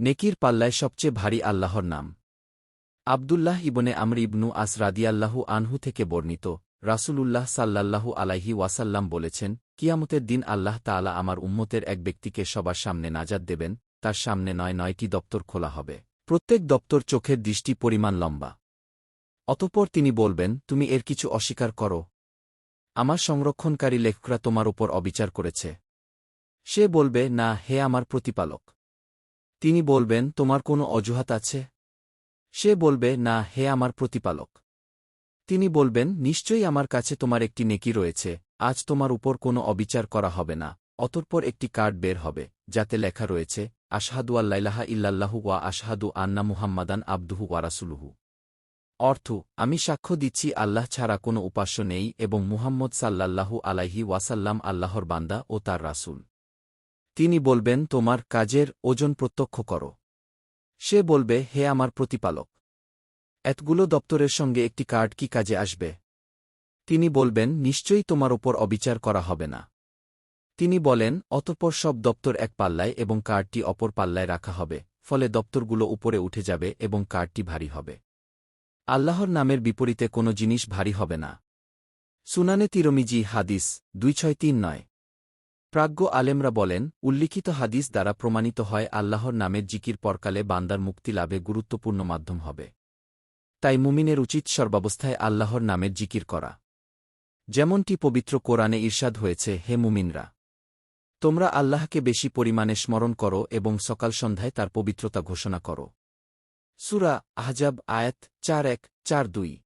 নেকির পাল্লায় সবচেয়ে ভারী আল্লাহর নাম। আবদুল্লাহ ইবনে আমর ইবনু আস রাদিয়াল্লাহু আনহু থেকে বর্ণিত, রাসূলুল্লাহ সাল্লাল্লাহু আলাইহি ওয়াসাল্লাম বলেছেন, কিয়ামতের দিন আল্লাহ তাআলা আমার উম্মতের এক ব্যক্তিকে সবার সামনে নাজাদ দেবেন, তার সামনে নয় নয়টি দপ্তর খোলা হবে। প্রত্যেক দপ্তর চোখের দৃষ্টি পরিমাণ লম্বা। অতঃপর তিনি বলবেন, তুমি এর কিছু অস্বীকার করো। আমার সংরক্ষণকারী লেখকরা তোমার উপর অবিচার করেছে। সে বলবে, না, হে আমার প্রতিপালক। তিনি বলবেন, তোমার কোনো অজুহাত আছে? সে বলবে, না, হে আমার প্রতিপালক। তিনি বলবেন, নিশ্চয়ই আমার কাছে তোমার একটি নেকি রয়েছে, আজ তোমার উপর কোনো অবিচার করা হবে না, অতঃপর একটি কার্ড বের হবে, যাতে লেখা রয়েছে, আশহাদু আল্লাইলাহা ইল্লাল্লাহু ওয়া আশহাদু আন্না মুহাম্মাদান আবদুহু ওয়ারাসুলুহু অর্থ, আমি সাক্ষ্য দিচ্ছি, আল্লাহ ছাড়া কোনো উপাস্য নেই এবং মুহাম্মদ সাল্লাল্লাহু আলাইহি ওয়াসাল্লাম আল্লাহর বান্দা ও তার রাসূল। তিনি বলবেন, তোমার কাজের ওজন প্রত্যক্ষ করো। সে বলবে, হে আমার প্রতিপালক, এতগুলো দপ্তরের সঙ্গে একটি কার্ড কি কাজে আসবে? তিনি বলবেন, নিশ্চয়ই তোমার ওপর অবিচার করা হবে না। তিনি বলেন, অতঃপর সব দপ্তর এক পাল্লায় এবং কার্ডটি অপর পাল্লায় রাখা হবে, ফলে দপ্তরগুলো উপরে উঠে যাবে এবং কার্ডটি ভারী হবে। আল্লাহর নামের বিপরীতে কোনো জিনিস ভারী হবে না। সুনানে তিরমিজি হাদিস দুই ছয় তিন নয়। প্রাজ্ঞ আলেমরা বলেন, উল্লিখিত হাদিস দ্বারা প্রমাণিত হয় আল্লাহর নামের জিকির পরকালে বান্দার মুক্তি লাভে গুরুত্বপূর্ণ মাধ্যম হবে। তাই মুমিনের উচিত সর্বাবস্থায় আল্লাহর নামের জিকির করা। যেমনটি পবিত্র কোরআনে ঈর্ষাদ হয়েছে, হে মুমিনরা! তোমরা আল্লাহকে বেশি পরিমাণে স্মরণ করো এবং সকাল সন্ধ্যায় তার পবিত্রতা ঘোষণা করো। সুরা আহজাব আয়াত চার এক, চার দুই।